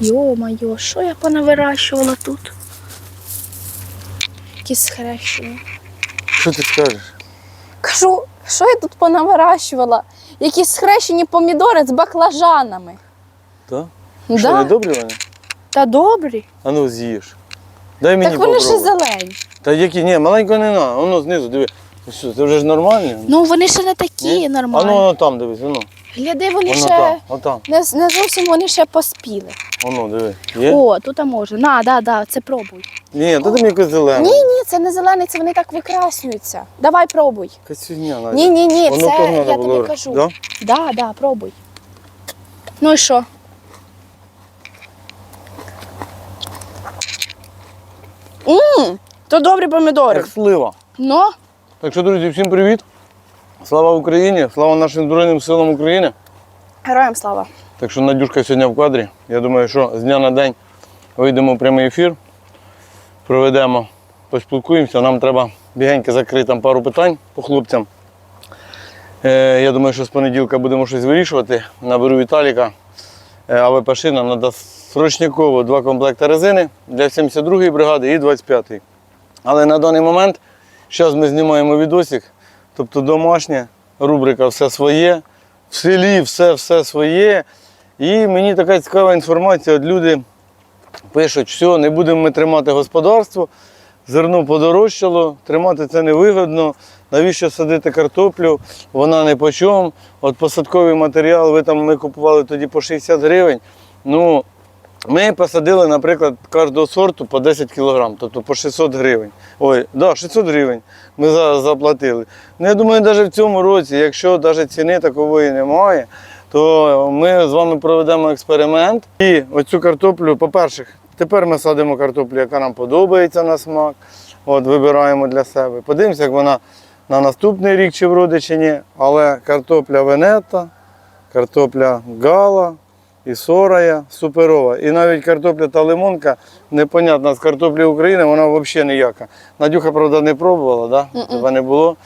Йо-майо, що я понавирощувала тут? Якісь схрещення. Що ти скажеш? Кажу, що я тут понавирощувала? Якісь схрещені помідори з баклажанами. Так? Що, не добрі вони? Та добрі. А ну з'їж. Дай мені так вони ще зелені. Та які, ні, маленького не на, воно знизу, диви. Це вже ж нормально? Ну вони ще не такі Ні? А ну воно там дивись, воно. Гляди, вони Воно ще там, отам. не, не зовсім вони ще поспіли. Воно, диви. Є? О, тут може. На, да, да, це пробуй. Ні, то там якось зелене. Ні, ні, це не зелений, це вони так викраснюються. Давай пробуй. Фігня. Ні, ні, ні, Воно це теж я треба було. тобі кажу. Да? Да, да, пробуй. Ну і що? Ммм, то добрі помідори. Як слива. Ну, Так що, друзі, всім привіт. Слава Україні, слава нашим Збройним силам України. героям слава. Так що Надюшка сьогодні в кадрі. Я думаю, що з дня на день вийдемо в прямий ефір, проведемо, поспілкуємося. Нам треба бігенько закрити там пару питань по хлопцям. Е, я думаю, що з понеділка будемо щось вирішувати. Наберу Віталіка, е, АВП шина надасть срочниково два комплекти резини для 72-ї бригади і 25-ї. Але на даний момент зараз ми знімаємо відосик, тобто домашня рубрика Все своє. В селі все все своє. І мені така цікава інформація. От люди пишуть, що не будемо ми тримати господарство, зерно подорожчало, тримати це невигодно. Навіщо садити картоплю? Вона не по чому. От посадковий матеріал, ви там ми купували тоді по 60 гривень. Ну, ми посадили, наприклад, кожного сорту по 10 кг, тобто по 600 гривень. Ой, да, 600 гривень ми за- заплатили. Ну, я думаю, навіть в цьому році, якщо навіть ціни такової немає, то ми з вами проведемо експеримент. І оцю картоплю, по-перше, тепер ми садимо картоплю, яка нам подобається на смак. От, вибираємо для себе. Подивимося, як вона на наступний рік чи вроде, чи ні. Але картопля Венета, картопля Гала і Сорая суперова. І навіть картопля та лимонка непонятна з картоплі України, вона взагалі ніяка. Надюха, правда, не пробувала, да? Тебе не було.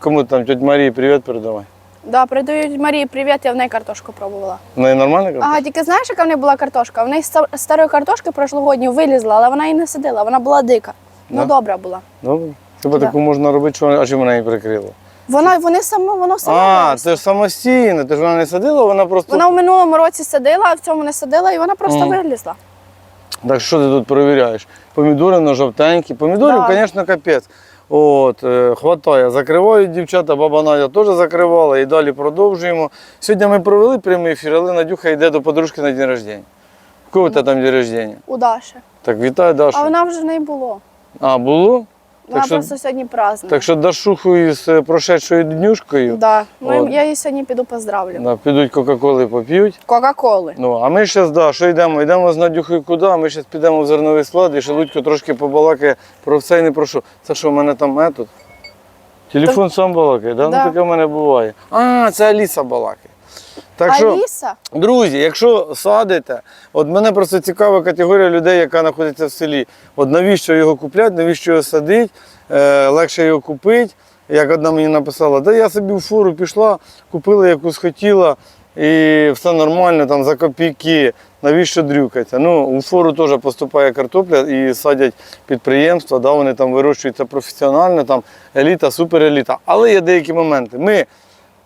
Кому там тьоть Марії привіт передавай. Да, передають Марії привіт, я в неї картошку пробувала. В неї нормальна картопля? Ага, тільки знаєш, яка в неї була картошка? В неї з старої картошки прошлогодньої вилізла, але вона її не сидила, вона була дика. Ну Да? добра була. Добре. Хіба Да. таку можна робити, що а чим вона її прикрила? Вона, вони само, воно само. А, це ж самостійно, ти ж вона не садила, вона просто. Вона в минулому році садила, а в цьому не садила, і вона просто Мгм. вилізла. Так що ти тут перевіряєш? Помідори на жовтенькі. Помідорів, Да. звісно, капець. От, е, хватає. Закривають дівчата, баба Надя теж закривала і далі продовжуємо. Сьогодні ми провели прямий ефір, але Надюха йде до подружки на день рождення. Кого у тебе там день рождення? У Даші. Так, вітаю, Дашу. А вона вже не було. А, було? Вона що- просто сьогодні праздник. Так що Дашуху із е, прошедшою днюшкою Да. Ну, От. я її сьогодні піду поздравлю. да, підуть Кока-Коли поп'ють. Кока-коли. Ну, а ми зараз, да, що йдемо? Йдемо з Надюхою куди? Ми зараз підемо в зерновий склад і Шелудько трошки побалакає про все і не про що. Це що, в мене там метод? Телефон сам балакає, да? Да. Ну таке в мене буває. А, це Аліса балакає. Так що, Аліса? друзі, якщо садите, от мене просто цікава категорія людей, яка знаходиться в селі. От навіщо його купляти, навіщо його садити, е, легше його купити. Як одна мені написала, да я собі в фуру пішла, купила якусь хотіла, і все нормально, там за копійки. Навіщо дрюкаться? Ну, у фору теж поступає картопля і садять підприємства, да, вони там вирощуються професіонально, там еліта, супереліта. Але є деякі моменти. Ми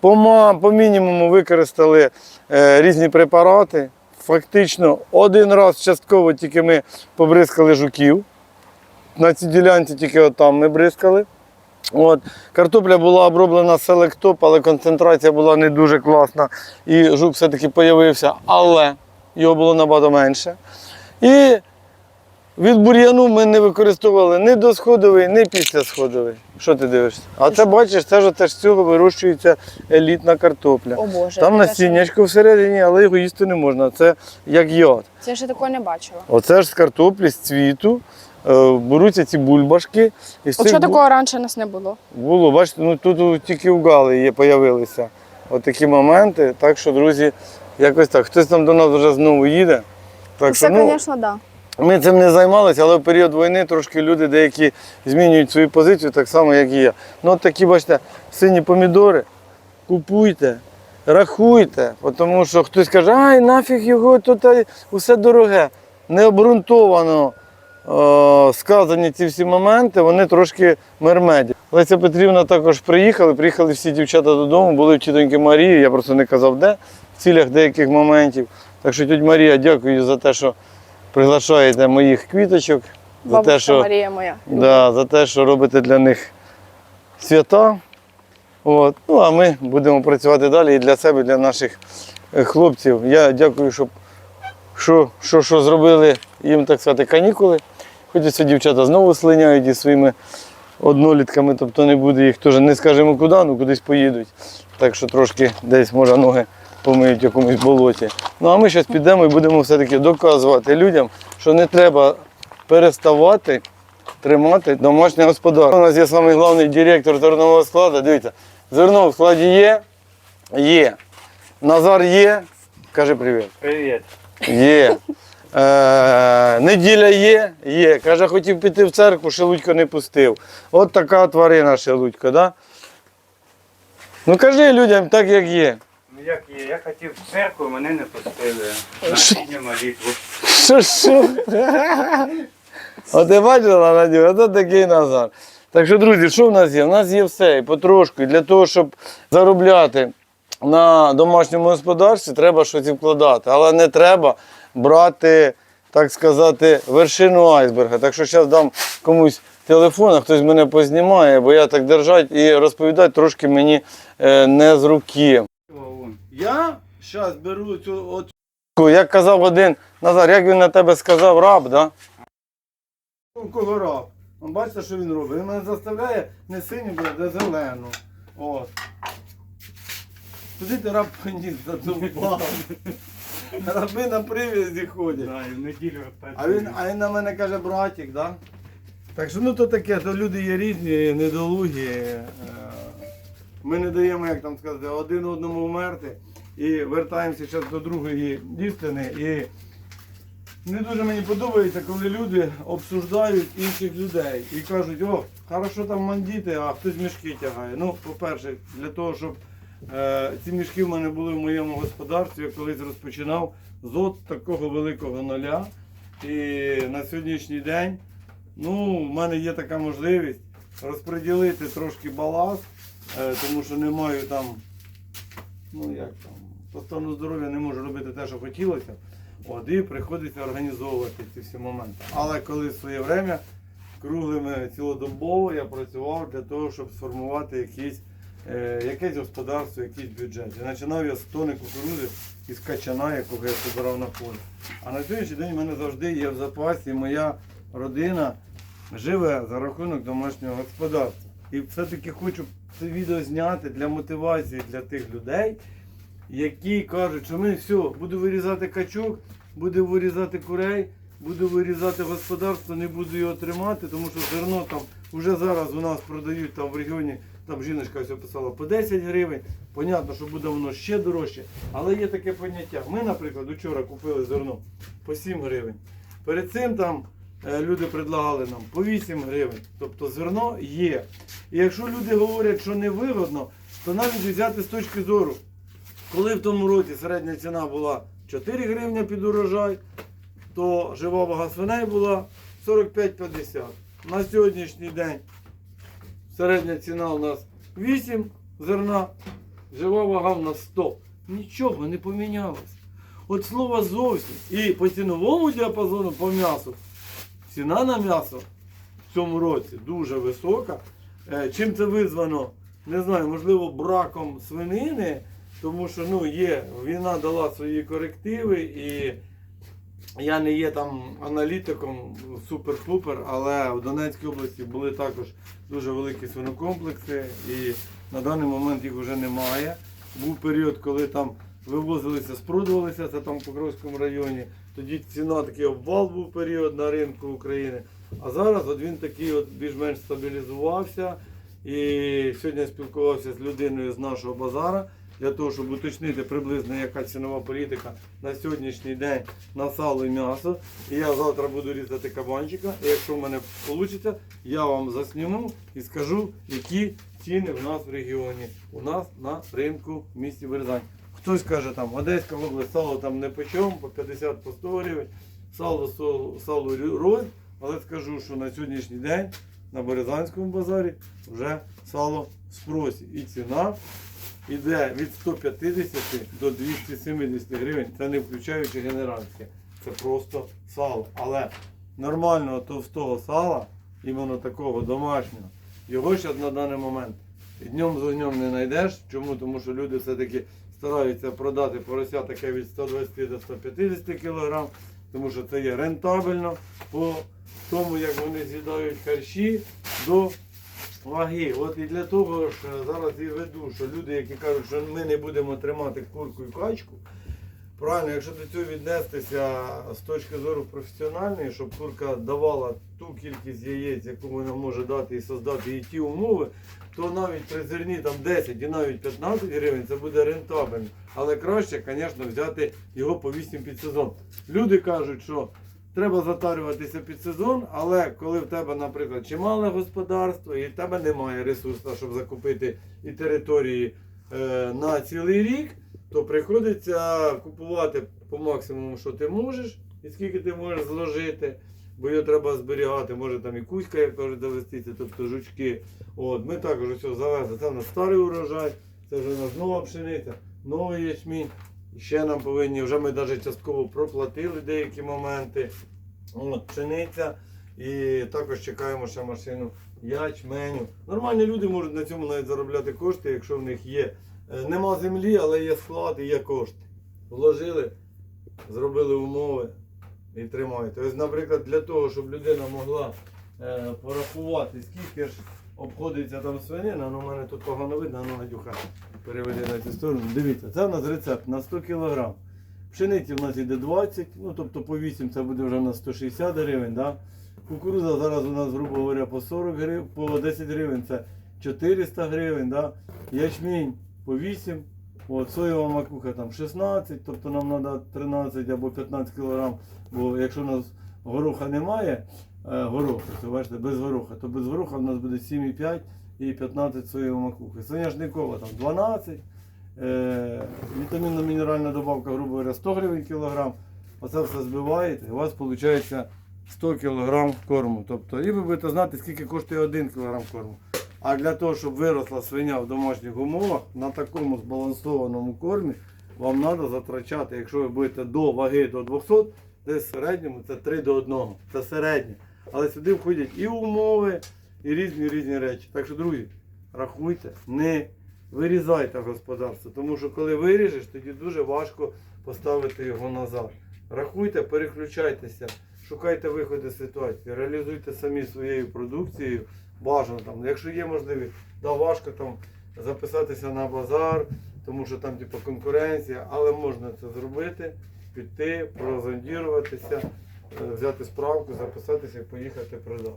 по, по мінімуму використали е, різні препарати. Фактично один раз частково тільки ми побризкали жуків. На цій ділянці тільки отам ми бризкали. От. Картопля була оброблена селектоп, але концентрація була не дуже класна. І жук все-таки з'явився, але його було набагато менше. І від бур'яну ми не використовували ні досходовий, ні післясходовий. Що ти дивишся? А це бачиш, це ж теж з цього вирощується елітна картопля. О Боже. Там насіннячко всередині, але його їсти не можна. Це як йод. Це я такого не бачила. Оце ж з картоплі, з цвіту. е, Беруться ці бульбашки. І з От цих що бу- такого раніше нас не було? було, бачите, ну тут тільки в Гали є, появилися отакі моменти. Так що, друзі, якось так. Хтось там до нас вже знову їде. Так що, Це, ну, звісно, так. Да. Ми цим не займалися, але в період війни трошки люди деякі змінюють свою позицію, так само, як і я. Ну, от такі, бачите, сині помідори. Купуйте. рахуйте, тому що хтось каже, ай, нафіг його тут усе дороге. Необґрунтовано е, сказані ці всі моменти, вони трошки мермеді. Леся Петрівна також приїхали, приїхали всі дівчата додому, були в тітоньки Марії, я просто не казав де, в цілях деяких моментів. Так що тіть Марія, дякую за те, що приглашаєте моїх квіточок, за те, що Марія моя. Да, за те, що робите для них свята. От. Ну, а ми будемо працювати далі і для себе, і для наших е, хлопців. Я дякую, що, що, що, що зробили їм, так сказати, канікули. Хоч ці дівчата знову слиняють із своїми однолітками, тобто не буде їх теж не скажемо куди, ну кудись поїдуть. Так що трошки десь, може, ноги помиють в якомусь болоті. Ну а ми зараз підемо і будемо все-таки доказувати людям, що не треба переставати тримати домашнє господарство. У нас є самий головний директор зернового складу. Дивіться, зерно в складі є, є. Назар є. Кажи привіт. Привіт. Є. Е, неділя є, є. Каже, хотів піти в церкву, Шелудько не пустив. От така тварина Шелудько, да? Ну кажи людям так, як є. Ну як є, я хотів в церкву, мене не пустили. На молитву. Що, що? От ти бачила, Надю, ото такий Назар. Так що, друзі, що в нас є? У нас є все і потрошку. І для того, щоб заробляти на домашньому господарстві, треба щось вкладати. Але не треба брати, так сказати, вершину айсберга. Так що зараз дам комусь телефон, а хтось мене познімає, бо я так держать і розповідати трошки мені е, не з руки. Я зараз беру цю от як казав один Назар, як він на тебе сказав раб, да? У кого раб? Он бачите, що він робить? Він мене заставляє не синю, а зелену. От. Туди ти раб поніс задовбав. Раби на привізі ходять. Да, і в неділю А він, а він на мене каже братик, да? Так що ну то таке, то люди є різні, недолугі. е, Ми не даємо, як там сказати, один одному вмерти і вертаємося зараз до другої істини. І не дуже мені подобається, коли люди обсуждають інших людей і кажуть, о, хорошо там мандіти, а хтось мішки тягає. Ну, по-перше, для того, щоб е, ці мішки в мене були в моєму господарстві, я колись розпочинав з от такого великого нуля. І на сьогоднішній день ну, в мене є така можливість розподілити трошки баланс, е, тому що не маю там, ну як там, по стану здоров'я не можу робити те, що хотілося. От, і приходиться організовувати ці всі моменти. Але коли своє время круглими цілодобово я працював для того, щоб сформувати якісь, е, якесь господарство, якийсь бюджет. І починав я з тони кукурузи із качана, якого я збирав на полі. А на сьогоднішній день в мене завжди є в запасі моя родина живе за рахунок домашнього господарства. І все-таки хочу це відео зняти для мотивації для тих людей, які кажуть, що ми все, буду вирізати качок, буду вирізати курей, буду вирізати господарство, не буду його тримати, тому що зерно там вже зараз у нас продають там в регіоні, там жіночка ось описала по 10 гривень. Понятно, що буде воно ще дорожче, але є таке поняття. Ми, наприклад, вчора купили зерно по 7 гривень. Перед цим там е, люди предлагали нам по 8 гривень. Тобто зерно є. І якщо люди говорять, що невигодно, то навіть взяти з точки зору, коли в тому році середня ціна була 4 гривні під урожай, то жива вага свиней була 45-50. На сьогоднішній день середня ціна у нас 8 зерна, жива вага в нас 100. Нічого не помінялось. От слова зовсім. І по ціновому діапазону по м'ясу ціна на м'ясо в цьому році дуже висока. Е, Чим це визвано? Не знаю, можливо, браком свинини, тому що ну, є, війна дала свої корективи і я не є там аналітиком супер-пупер, але в Донецькій області були також дуже великі свинокомплекси і на даний момент їх вже немає. Був період, коли там вивозилися, спродувалися, це там в Покровському районі. Тоді ціна такий обвал був період на ринку України. А зараз от він такий от більш-менш стабілізувався. І сьогодні я спілкувався з людиною з нашого базара для того, щоб уточнити приблизно, яка цінова політика на сьогоднішній день на сало і м'ясо. І я завтра буду різати кабанчика. І якщо в мене вийде, я вам засніму і скажу, які ціни в нас в регіоні. У нас на ринку в місті Березань. Хтось каже, там Одеська область сало там не по чому, по 50 по 100 гривень, сало, сало, сало роз, але скажу, що на сьогоднішній день на Березанському базарі вже сало спросі. І ціна йде від 150 до 270 гривень. Це не включаючи генеральське. Це просто сало. Але нормального товстого сала, іменно такого домашнього, його зараз на даний момент днем з огнем не знайдеш. Чому? Тому що люди все-таки стараються продати порося таке від 120 до 150 кг, тому що це є рентабельно по тому, як вони з'їдають харчі до ваги. От і для того е, зараз і веду, що люди, які кажуть, що ми не будемо тримати курку і качку. Правильно, якщо до цього віднестися з точки зору професіональної, щоб курка давала ту кількість яєць, яку вона може дати і создати і ті умови, то навіть при зерні там 10 і навіть 15 гривень це буде рентабельно. Але краще, звісно, взяти його по 8 під сезон. Люди кажуть, що треба затарюватися під сезон, але коли в тебе, наприклад, чимале господарство і в тебе немає ресурсу, щоб закупити і території е, на цілий рік, то приходиться купувати по максимуму, що ти можеш, і скільки ти можеш зложити. Бо його треба зберігати, може там і кузька, як кажуть, завестися, тобто жучки. От, ми також все завезли. Це в нас старий урожай, це вже у нас нова пшениця, новий ячмінь. Ще нам повинні, вже ми навіть частково проплатили деякі моменти. От, пшениця. І також чекаємо ще машину ячменю. Нормальні люди можуть на цьому навіть заробляти кошти, якщо в них є. е, Нема землі, але є склад і є кошти. Вложили, зробили умови і тримаєте. Ось, наприклад, для того, щоб людина могла е, порахувати, скільки ж обходиться там свинина, ну в мене тут погано видно, ну Надюха переведи на цю сторону. Дивіться, це в нас рецепт на 100 кг. Пшениці в нас йде 20, ну тобто по 8 це буде вже на 160 гривень. Да? Кукуруза зараз у нас, грубо говоря, по 40 гривень, по 10 гривень це 400 гривень. Да? Ячмінь по 8, от, соєва макуха там 16, тобто нам треба 13 або 15 кг, бо якщо у нас гороха немає, е, гороха, то бачите, без гороха, то без гороха в нас буде 7,5 і 15 соєва макухи. Соняшникова там 12. Е, вітамінно мінеральна добавка, грубо говоря, 100 гривень кілограм. Оце все збиваєте, і у вас виходить 100 кг корму. Тобто, і ви будете знати, скільки коштує 1 кг корму. А для того, щоб виросла свиня в домашніх умовах, на такому збалансованому кормі, вам треба затрачати, якщо ви будете до ваги до 200, десь в середньому це 3 до 1. Це середнє. Але сюди входять і умови, і різні різні речі. Так що, друзі, рахуйте, не вирізайте господарство, тому що коли виріжеш, тоді дуже важко поставити його назад. Рахуйте, переключайтеся, шукайте виходи з ситуації, реалізуйте самі своєю продукцією. Бажано там, якщо є можливість, да, важко там записатися на базар, тому що там типу, конкуренція, але можна це зробити, піти, прозондіруватися, е, взяти справку, записатися і поїхати продати.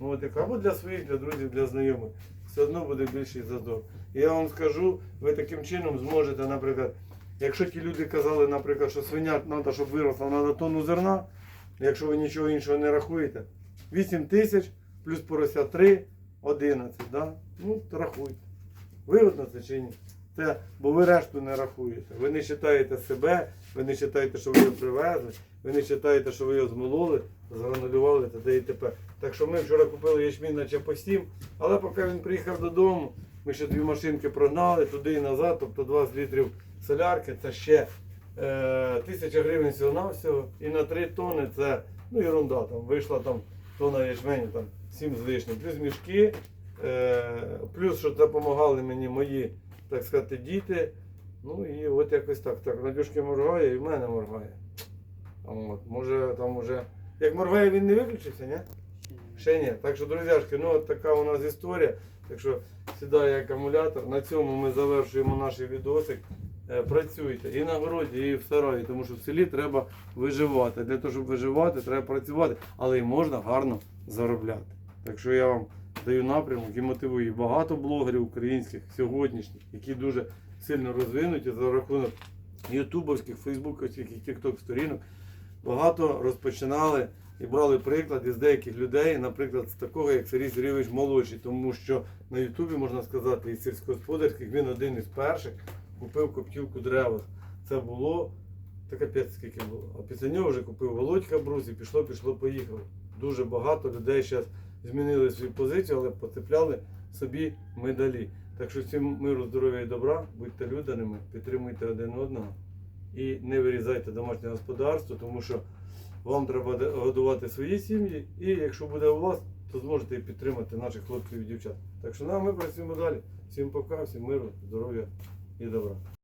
От або для своїх, для друзів, для знайомих. Все одно буде більший зазор. І я вам скажу, ви таким чином зможете, наприклад, якщо ті люди казали, наприклад, що свиня треба, щоб виросла на тонну зерна, якщо ви нічого іншого не рахуєте, 8 тисяч плюс порося 3, 11, да? ну рахуйте. Вигодно це чи ні? Це, бо ви решту не рахуєте. Ви не вважаєте себе, ви не вважаєте, що ви його привезли, ви не вважаєте, що ви його змололи, згранулювали та і тепер. Так що ми вчора купили ячмінь наче по 7, але поки він приїхав додому, ми ще дві машинки прогнали туди і назад, тобто 20 літрів солярки, це ще е, тисяча гривень всього навсього І на 3 тони це ну ерунда, там вийшла там тонна ячменю, там 7 з лишнім, плюс мішки, е, плюс що допомагали мені мої, так сказати, діти. Ну і от якось так. Так, Надюшки моргає і в мене моргає. А От, може там уже. Як моргає, він не виключився, ні? Ще ні. Так що, друзяшки, ну от така у нас історія. Так що сідає акумулятор. На цьому ми завершуємо наш відосик. Е, Працюйте і на городі, і в сараї, тому що в селі треба виживати. Для того, щоб виживати, треба працювати, але й можна гарно заробляти. Так що я вам даю напрямок і мотивую багато блогерів українських сьогоднішніх, які дуже сильно розвинуті за рахунок ютубовських, фейсбуковських і тікток сторінок. Багато розпочинали і брали приклад із деяких людей, наприклад, з такого, як Сергій Сергійович молодший, тому що на Ютубі можна сказати, із сільськогосподарських він один із перших купив коптілку дерева. Це було та капець скільки було. А після нього вже купив Володька Брус і пішло, пішло, поїхало. Дуже багато людей зараз змінили свою позицію, але поцепляли собі медалі. Так що всім миру, здоров'я і добра, будьте людяними, підтримуйте один одного і не вирізайте домашнє господарство, тому що вам треба годувати свої сім'ї, і якщо буде у вас, то зможете підтримати наших хлопців і дівчат. Так що ну, ми працюємо далі. Всім пока, всім миру, здоров'я і добра.